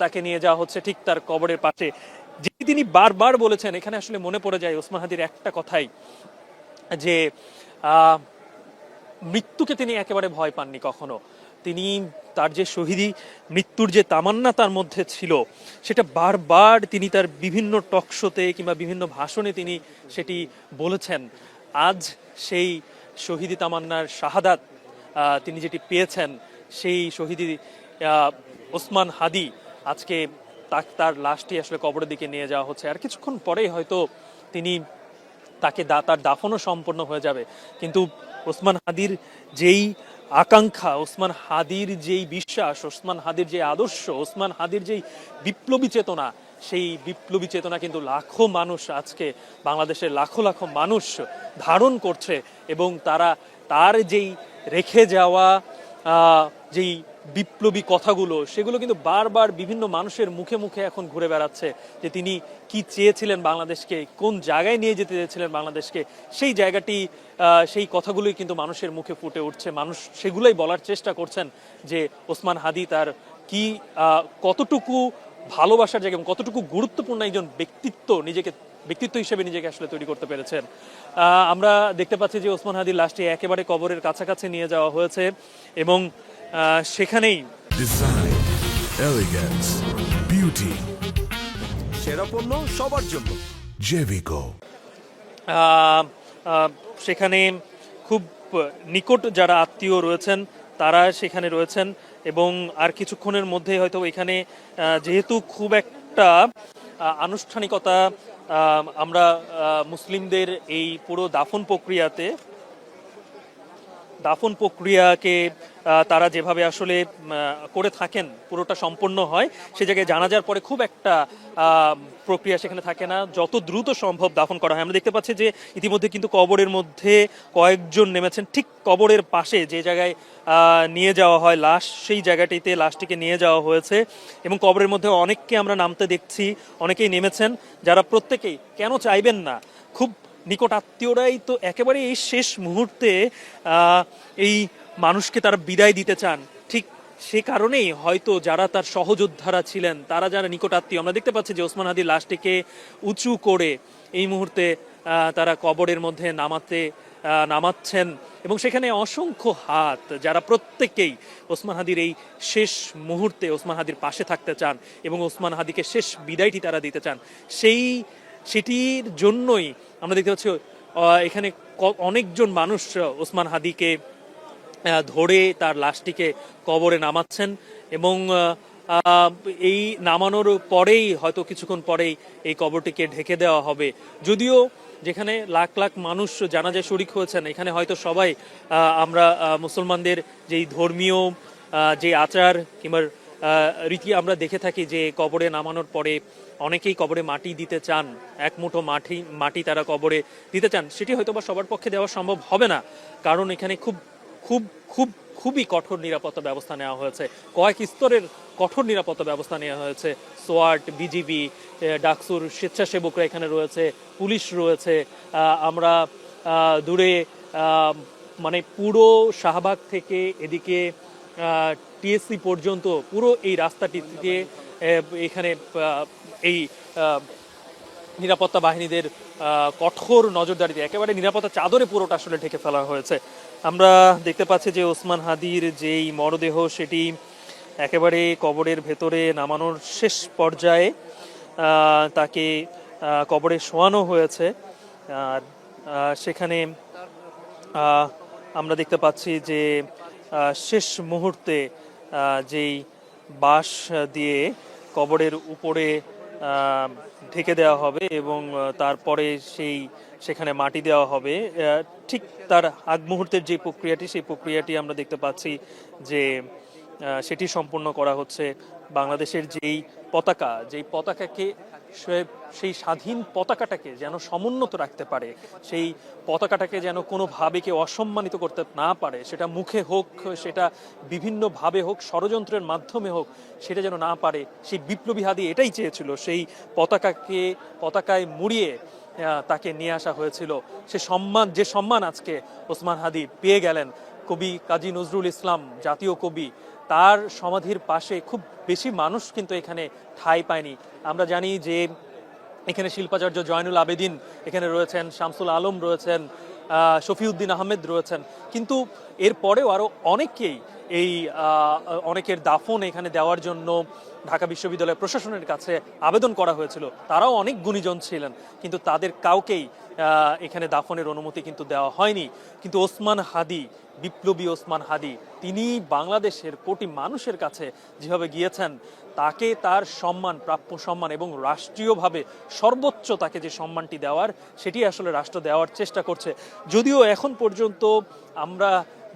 তাকে নিয়ে যাওয়া হচ্ছে ঠিক তার কবরের পাশে। যেটি তিনি বারবার বলেছেন, এখানে আসলে মনে পড়ে যায় ওসমান হাদির একটা কথাই, যে মৃত্যুকে তিনি একেবারে ভয় পাননি কখনো। তিনি তার যে শহীদি মৃত্যুর যে তামান্না তার মধ্যে ছিল, সেটা বারবার তিনি তার বিভিন্ন টকশোতে কিংবা বিভিন্ন ভাষণে তিনি সেটি বলেছেন। আজ সেই শহীদি তামান্নার শাহাদাত তিনি যেটি পেয়েছেন, সেই শহীদি ওসমান হাদি আজকে তার লাশটি আসলে কবরের দিকে নিয়ে যাওয়া হচ্ছে। আর কিছুক্ষণ পরেই হয়তো তিনি তাকে দা তার দাফনও সম্পন্ন হয়ে যাবে। কিন্তু ওসমান হাদির যেই আকাঙ্ক্ষা, ওসমান হাদির যেই বিশ্বাস, ওসমান হাদির যে আদর্শ, ওসমান হাদির যেই বিপ্লবী চেতনা, সেই বিপ্লবী চেতনা কিন্তু লাখো মানুষ আজকে বাংলাদেশের লাখো লাখো মানুষ ধারণ করছে এবং তারা তার যেই রেখে যাওয়া যেই বিপ্লবী কথাগুলো, সেগুলো কিন্তু বারবার বিভিন্ন মানুষের মুখে মুখে এখন ঘুরে বেড়াচ্ছে যে তিনি কি চেয়েছিলেন বাংলাদেশকে, কোন জায়গায় নিয়ে যেতে চেয়েছিলেন বাংলাদেশকে, সেই জায়গাটি সেই কথাগুলোই কিন্তু মানুষের মুখে ফুটে উঠছে। মানুষ সেগুলোই বলার চেষ্টা করছেন যে ওসমান হাদি তার কি কতটুকু ভালোবাসার জায়গা এবং কতটুকু গুরুত্বপূর্ণ একজন ব্যক্তিত্ব নিজেকে, ব্যক্তিত্ব হিসেবে নিজেকে আসলে তৈরি করতে পেরেছেন। আমরা দেখতে পাচ্ছি যে ওসমান হাদির লাশটি একেবারে কবরের কাছাকাছি নিয়ে যাওয়া হয়েছে এবং সেখানেই। Design, elegance, beauty, সেরা পণ্য সবার জন্য। আহ, সেখানে খুব নিকট যারা আত্মীয় রয়েছেন তারা সেখানে রয়েছেন এবং আর কিছুক্ষণের মধ্যে হয়তো এখানে যেহেতু খুব একটা আনুষ্ঠানিকতা আমরা মুসলিমদের এই পুরো দাফন প্রক্রিয়াতে দাফন প্রক্রিয়াকে তারা যেভাবে আসলে করে থাকেন, পুরোটা সম্পন্ন হয়, সে জায়গায় জানাজার পরে খুব একটা প্রক্রিয়া সেখানে থাকে না। যত দ্রুত সম্ভব দাফন করা হয়। আমরা দেখতে পাচ্ছি যে ইতিমধ্যে কিন্তু কবরের মধ্যে কয়েকজন নেমেছেন। ঠিক কবরের পাশে যে জায়গায় নিয়ে যাওয়া হয় লাশ, সেই জায়গাটিতে লাশটিকে নিয়ে যাওয়া হয়েছে। এবং কবরের মধ্যে অনেককে আমরা নামতে দেখছি, অনেকেই নেমেছেন, যারা প্রত্যেকেই কেন চাইবেন না? খুব নিকট আত্মীয়রাই তো একেবারে এই শেষ মুহূর্তে এই মানুষকে তারা বিদায় দিতে চান। ঠিক সে কারণেই হয়তো যারা তার সহযোদ্ধারা ছিলেন, তারা যারা নিকট আত্মীয়, আমরা দেখতে পাচ্ছি যে ওসমান হাদির লাশটিকে উঁচু করে এই মুহূর্তে তারা কবরের মধ্যে নামাতে নামাচ্ছেন। এবং সেখানে অসংখ্য হাত, যারা প্রত্যেকেই ওসমান হাদির এই শেষ মুহূর্তে ওসমান হাদির পাশে থাকতে চান এবং ওসমান হাদিকে শেষ বিদায়টি তারা দিতে চান। সেই সেটির জন্যই আমরা দেখতে পাচ্ছি এখানে অনেকজন মানুষ ওসমান হাদিকে ধরে তার লাশটিকে কবরে নামাচ্ছেন এবং এই নামানোর পরেই, হয়তো কিছুক্ষণ পরেই এই কবরটিকে ঢেকে দেওয়া হবে। যদিও যেখানে লাখ লাখ মানুষ জানাজায় শরিক হয়েছেন, এখানে হয়তো সবাই আমরা মুসলমানদের যেই ধর্মীয় যে আচার কিংবা রীতি, আমরা দেখে থাকি যে কবরে নামানোর পরে অনেকেই কবরে মাটি দিতে চান, এক মুঠো মাটি মাটি তারা কবরে দিতে চান। সেটি হয়তো বা সবার পক্ষে দেওয়া সম্ভব হবে না, কারণ এখানে খুব খুব খুব, খুবই কঠোর নিরাপত্তা ব্যবস্থা নেওয়া হয়েছে। কয়েক স্তরের কঠোর নিরাপত্তা ব্যবস্থা নেওয়া হয়েছে। সোয়াট বিজিবি ডাকসুর স্বেচ্ছাসেবকরা এখানে রয়েছে, পুলিশ রয়েছে। আমরা দূরে মানে পুরো শাহবাগ থেকে এদিকে টিএসসি পর্যন্ত পুরো এই রাস্তাটিতে এখানে এই নিরাপত্তা বাহিনীদের কঠোর নজরদারিতে, একেবারে নিরাপত্তা চাদরে পুরোটা আসলে ঢেকে ফেলা হয়েছে। আমরা দেখতে পাচ্ছি যে ওসমান হাদির যেই মরদেহ, সেটি একেবারে কবরের ভেতরে নামানোর শেষ পর্যায়ে তাকে কবরে শোয়ানো হয়েছে। আর সেখানে আমরা দেখতে পাচ্ছি যে শেষ মুহূর্তে যেই বাঁশ দিয়ে কবরের উপরে ঢেকে দেওয়া হবে এবং তারপরে সেই, সেখানে মাটি দেওয়া হবে। ঠিক তার আগ মুহূর্তের যে প্রক্রিয়াটি, সেই প্রক্রিয়াটি আমরা দেখতে পাচ্ছি যে সেটি সম্পূর্ণ করা হচ্ছে বাংলাদেশের যেই পতাকা, যেই পতাকাকে সেই স্বাধীন পতাকাটাকে যেন সমুন্নত রাখতে পারে, সেই পতাকাটাকে যেন কোনোভাবে কেউ অসম্মানিত করতে না পারে, সেটা মুখে হোক, সেটা বিভিন্নভাবে হোক, ষড়যন্ত্রের মাধ্যমে হোক, সেটা যেন না পারে, সেই বিপ্লবী হাদি এটাই চেয়েছিল, সেই পতাকাকে, পতাকায় মুড়িয়ে তাকে নিয়ে আসা হয়েছিল। সে সম্মান, যে সম্মান আজকে ওসমান হাদি পেয়ে গেলেন, কবি কাজী নজরুল ইসলাম, জাতীয় কবি তার সমাধির পাশে খুব বেশি মানুষ কিন্তু এখানে ঠাঁই পায়নি। আমরা জানি যে এখানে শিল্পাচার্য জয়নুল আবেদিন এখানে রয়েছেন, শামসুল আলম রয়েছেন শফিউদ্দিন আহমেদ রয়েছেন। কিন্তু এরপরেও আরও অনেকেই এই অনেকের দাফন এখানে দেওয়ার জন্য ঢাকা বিশ্ববিদ্যালয় প্রশাসনের কাছে আবেদন করা হয়েছিল। তারাও অনেক গুণীজন ছিলেন, কিন্তু তাদের কাউকেই এখানে দাফনের অনুমতি কিন্তু দেওয়া হয়নি। কিন্তু ওসমান হাদি, বিপ্লবী ওসমান হাদি, তিনি বাংলাদেশের কোটি মানুষের কাছে যেভাবে গিয়েছেন, তাকে তার সম্মান, প্রাপ্য সম্মান এবং রাষ্ট্রীয়ভাবে সর্বোচ্চ তাকে যে সম্মানটি দেওয়ার, সেটি আসলে রাষ্ট্র দেওয়ার চেষ্টা করছে। যদিও এখন পর্যন্ত আমরা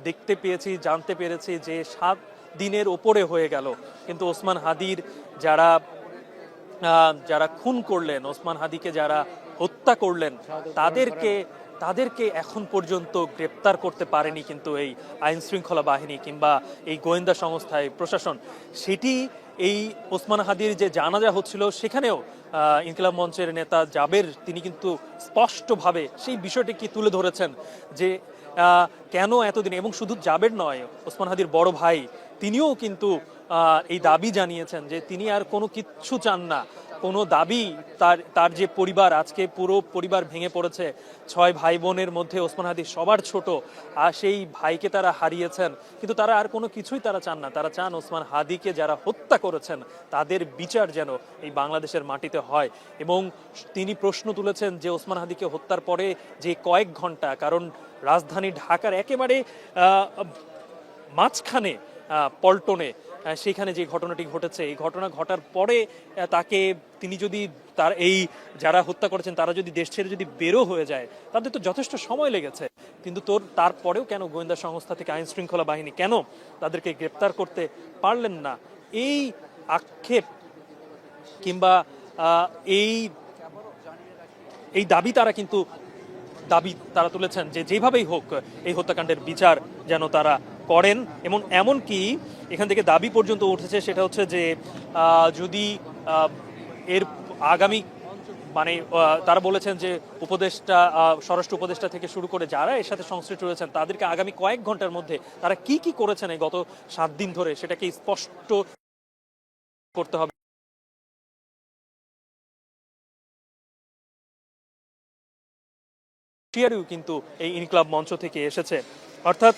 দেখতে পেয়েছি, জানতে পেরেছি যে সাত দিনের ওপরে হয়ে গেল। কিন্তু ওসমান হাদির যারা যারা খুন করলেন, ওসমান হাদিকে যারা হত্যা করলেন, তাদেরকে তাদেরকে এখন পর্যন্ত গ্রেপ্তার করতে পারেনি কিন্তু এই আইন শৃঙ্খলা বাহিনী কিংবা এই গোয়েন্দা সংস্থায় প্রশাসন। সেটি এই ওসমান হাদির যে জানাজা হচ্ছিল, সেখানেও ইনকিলাব মঞ্চের নেতা জাবের, তিনি কিন্তু স্পষ্টভাবে সেই বিষয়টি কি তুলে ধরেছেন যে কেন এতদিন, এবং শুধু জাবের নয়, ওসমান হাদির বড় ভাই, তিনিও কিন্তু এই দাবি জানিয়েছেন যে তিনি আর কোনো কিচ্ছু চান না। কোনো দাবি তার তার যে পরিবার, আজকে পুরো পরিবার ভেঙে পড়েছে। ছয় ভাই বোনের মধ্যে ওসমান হাদি সবার ছোট, আর সেই ভাইকে তারা হারিয়েছেন। কিন্তু তারা আর কোনো কিছুই তারা চান না। তারা চান ওসমান হাদিকে যারা হত্যা করেছেন, তাদের বিচার যেন এই বাংলাদেশের মাটিতে হয়। এবং তিনি প্রশ্ন তুলেছেন যে ওসমান হাদিকে হত্যার পরে যে কয়েক ঘণ্টা, কারণ রাজধানী ঢাকার একেবারে মাঝখানে পল্টনে সেখানে যে ঘটনাটি ঘটেছে, এই ঘটনা ঘটার পরে তাকে তিনি যদি তার এই যারা হত্যা করেছেন, তারা যদি দেশ ছেড়ে যদি বেরো হয়ে যায়, তাদের তো যথেষ্ট সময় লেগেছে। কিন্তু তোর, তারপরেও কেন গোয়েন্দা সংস্থা থেকে আইন শৃঙ্খলা বাহিনী কেন তাদেরকে গ্রেপ্তার করতে পারলেন না? এই আক্ষেপ কিংবা এই এই দাবি তারা কিন্তু, দাবি তারা তুলেছেন যে যেভাবেই হোক, এই হত্যাকাণ্ডের বিচার যেন তারা করেন এবং এমন কি এখান থেকে দাবি পর্যন্ত উঠেছে, সেটা হচ্ছে যে যদি এর আগামী মানে তারা বলেছেন যে, উপদেষ্টা স্বরাষ্ট্র উপদেষ্টা থেকে শুরু করে যারা এর সাথে সংশ্লিষ্ট রয়েছেন, তাদেরকে আগামী কয়েক ঘণ্টার মধ্যে তারা কি কি করেছেন এই গত সাত দিন ধরে, সেটাকে স্পষ্ট করতে হবে। কিন্তু এই ইনকলাব মঞ্চ থেকে এসেছে। অর্থাৎ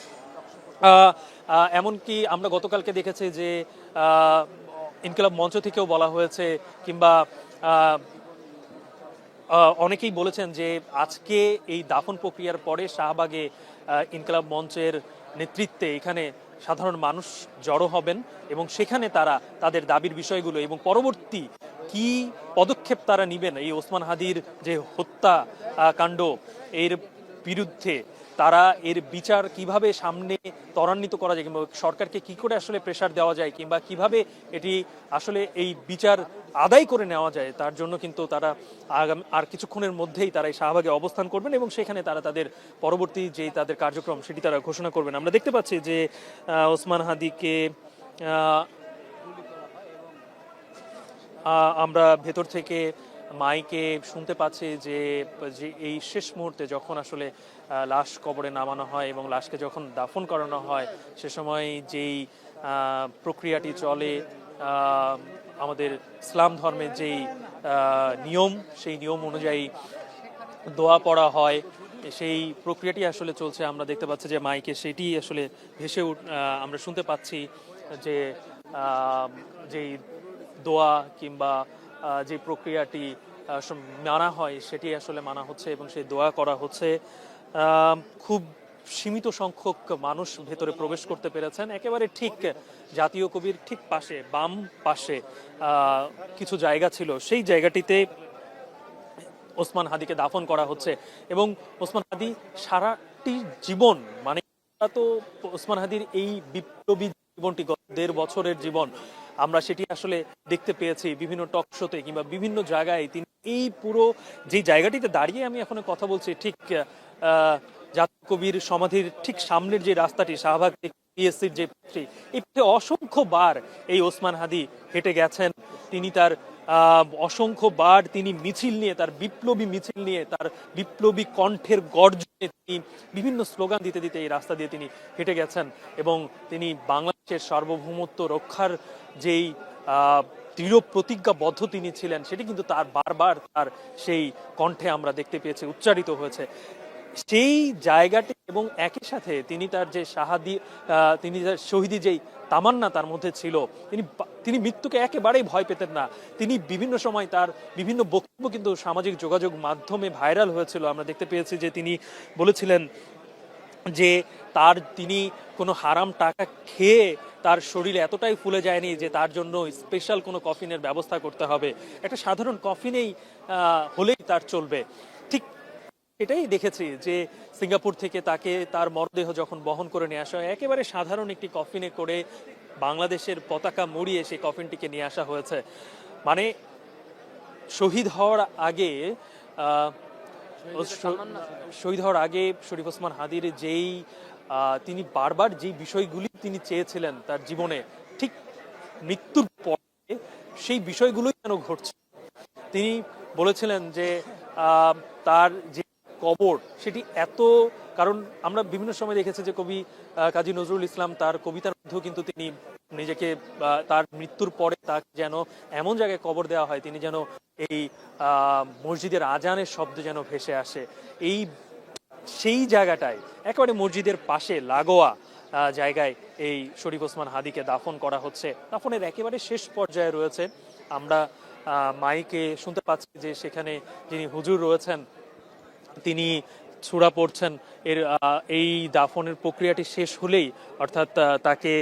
এমনকি আমরা গতকালকে দেখেছি যে ইনকলাব মঞ্চ থেকেও বলা হয়েছে কিংবা অনেকেই বলেছেন যে আজকে এই দাফন প্রক্রিয়ার পরে শাহবাগে ইনকলাব মঞ্চের নেতৃত্বে এখানে সাধারণ মানুষ জড়ো হবেন এবং সেখানে তারা তাদের দাবির বিষয়গুলো এবং পরবর্তী কি পদক্ষেপ তারা নেবেন? এই ওসমান হাদির যে হত্যা কাণ্ড, এর বিরুদ্ধে তারা এর বিচার কীভাবে সামনে ত্বরান্বিত করা যায় কিংবা সরকারকে কি করে আসলে প্রেশার দেওয়া যায় কিংবা কীভাবে এটি আসলে এই বিচার আদায় করে নেওয়া যায়, তার জন্য কিন্তু তারা আগামী, আর কিছুক্ষণের মধ্যেই তারা এই শাহবাগে অবস্থান করবেন এবং সেখানে তারা তাদের পরবর্তী যে তাদের কার্যক্রম সেটি তারা ঘোষণা করবেন। আমরা দেখতে পাচ্ছি যে ওসমান হাদিকে আমরা ভেতর থেকে মাইকে শুনতে পাচ্ছি যে যে এই শেষ মুহূর্তে যখন আসলে লাশ কবরে নামানো হয় এবং লাশকে যখন দাফন করানো হয়, সে সময় যেই প্রক্রিয়াটি চলে আমাদের ইসলাম ধর্মের যেই নিয়ম, সেই নিয়ম অনুযায়ী দোয়া পড়া হয়, সেই প্রক্রিয়াটি আসলে চলছে। আমরা দেখতে পাচ্ছি যে মাইকে সেটি আসলে ভেসে উঠ আমরা শুনতে পাচ্ছি যে যেই দোয়া কিংবা যে প্রক্রিয়াটি মানা হয়, সেটি আসলে মানা হচ্ছে এবং সেই দোয়া করা হচ্ছে। খুব সীমিত সংখ্যক মানুষ ভেতরে প্রবেশ করতে পেরেছেন। একেবারে ঠিক জাতীয় কবির ঠিক পাশে, বাম পাশে কিছু জায়গা ছিল। সেই জায়গাটিতে ওসমান হাদিকে দাফন করা হচ্ছে এবং ওসমান হাদি সারাটি জীবন মানে তো ওসমান হাদির এই বিপ্লবী জীবনটি দেড় বছরের জীবন আমরা সেটি আসলে দেখতে পেয়েছি বিভিন্ন টক শোতে কিংবা বিভিন্ন জায়গায় তিনি এই পুরো যে জায়গাটিতে দাঁড়িয়ে আমি এখন কথা বলছি, ঠিক জাতীয় কবির সমাধির ঠিক সামনের যে রাস্তাটি, শাহবাগ পিএসসির যে পথটি, এই পথে অসংখ্য বার এই ওসমান হাদি হেঁটে গেছেন। তিনি তার অসংখ্য বার তিনি মিছিল নিয়ে, তার বিপ্লবী মিছিল নিয়ে, তার বিপ্লবী কণ্ঠের গর্জন তিনি বিভিন্ন স্লোগান দিতে দিতে এই রাস্তা দিয়ে তিনি হেঁটে গেছেন এবং তিনি বাংলাদেশের সার্বভৌমত্ব রক্ষার যেই দৃঢ় প্রতিজ্ঞাবদ্ধ তিনি ছিলেন, সেটি কিন্তু তার বারবার তার সেই কণ্ঠে আমরা দেখতে পেয়েছি, উচ্চারিত হয়েছে। সেই জায়গাটি এবং একই সাথে তিনি তার যে সাহাদি তিনি তার শহীদি যেই তামান্না তার মধ্যে ছিল, তিনি তিনি মৃত্যুকে একেবারেই ভয় পেতেন না। তিনি বিভিন্ন সময় তার বিভিন্ন বক্তব্য কিন্তু সামাজিক যোগাযোগ মাধ্যমে ভাইরাল হয়েছিল। আমরা দেখতে পেয়েছি যে তিনি বলেছিলেন যে তার তিনি কোনো হারাম টাকা খেয়ে তার শরীরে এতটাই ফুলে যায়নি যে তার জন্য স্পেশাল কোনো কফিনের ব্যবস্থা করতে হবে। একটা সাধারণ কফিনেই হলেই তার চলবে। ঠিক এটাই দেখেছি যে সিঙ্গাপুর থেকে তাকে তার মরদেহ যখন বহন করে নিয়ে আসা হয়, একেবারে সাধারণ একটি কফিনে করে বাংলাদেশের পতাকা মুড়িয়ে সেই কফিনটিকে নিয়ে আসা হয়েছে। মানে শহীদ হওয়ার আগে শহীদ হওয়ার আগে শরীফ ওসমান হাদির যেই তিনি বারবার যেই বিষয়গুলি তিনি চেয়েছিলেন তার জীবনে, ঠিক মৃত্যুর পরে সেই বিষয়গুলোই যেন ঘটছে। তিনি বলেছিলেন যে তার যে কবর সেটি এত, কারণ আমরা বিভিন্ন সময় দেখেছি যে কবি কাজী নজরুল ইসলাম তার কবিতার মধ্যেও কিন্তু তিনি নিজেকে তার মৃত্যুর পরে তাকে যেন এমন জায়গায় কবর দেওয়া হয়, তিনি যেন এই মসজিদের আজানের শব্দ যেন ভেসে আসে। এই, সেই জায়গাটায়, একেবারে মসজিদের পাশে লাগোয়া জায়গায় এই শরীফ ওসমান হাদিকে দাফন করা হচ্ছে। দাফনের একেবারে শেষ পর্যায়ে রয়েছে। আমরা মাইকে শুনতে পাচ্ছি যে সেখানে যিনি হুজুর রয়েছেন তিনি ছুড়া পড়ছেন। এর এই দাফনের প্রক্রিয়াটি শেষ হলেই অর্থাৎ তাকে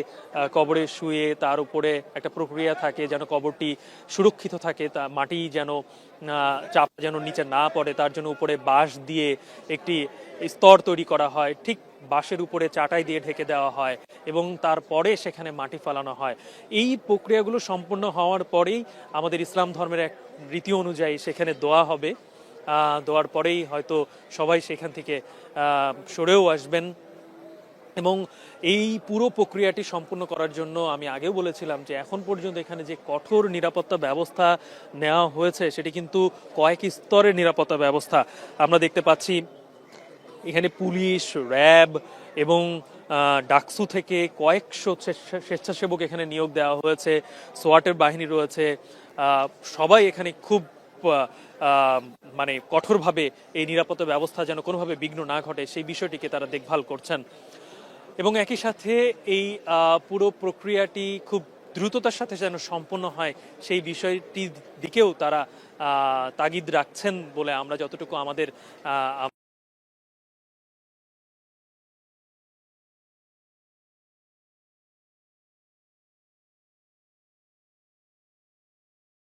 কবরে শুয়ে তার উপরে একটা প্রক্রিয়া থাকে যেন কবরটি সুরক্ষিত থাকে, তা মাটি যেন চাপ যেন নিচে না পড়ে, তার জন্য উপরে বাঁশ দিয়ে একটি স্তর তৈরি করা হয়। ঠিক বাঁশের উপরে চাটাই দিয়ে ঢেকে দেওয়া হয় এবং তারপরে সেখানে মাটি ফেলানো হয়। এই প্রক্রিয়াগুলো সম্পূর্ণ হওয়ার পরেই আমাদের ইসলাম ধর্মের এক রীতি অনুযায়ী সেখানে দোয়া হবে। দেওয়ার পরেই হয়তো সবাই সেখান থেকে সরেও আসবেন। এবং এই পুরো প্রক্রিয়াটি সম্পূর্ণ করার জন্য আমি আগেও বলেছিলাম যে এখন পর্যন্ত এখানে যে কঠোর নিরাপত্তা ব্যবস্থা নেওয়া হয়েছে, সেটি কিন্তু কয়েক স্তরের নিরাপত্তা ব্যবস্থা। আমরা দেখতে পাচ্ছি এখানে পুলিশ, র্যাব এবং ডাকসু থেকে কয়েকশো স্বেচ্ছাসেবক এখানে নিয়োগ দেওয়া হয়েছে। সোয়াটের বাহিনী রয়েছে। সবাই এখানে খুব মানে কঠোরভাবে এই নিরাপত্তা ব্যবস্থা যেন কোনোভাবে বিঘ্ন না ঘটে, সেই বিষয়টিকে তারা দেখভাল করছেন। এবং একই সাথে এই পুরো প্রক্রিয়াটি খুব দ্রুততার সাথে যেন সম্পন্ন হয়, সেই বিষয়টির দিকেও তারা তাগিদ রাখছেন বলে আমরা যতটুকু আমাদের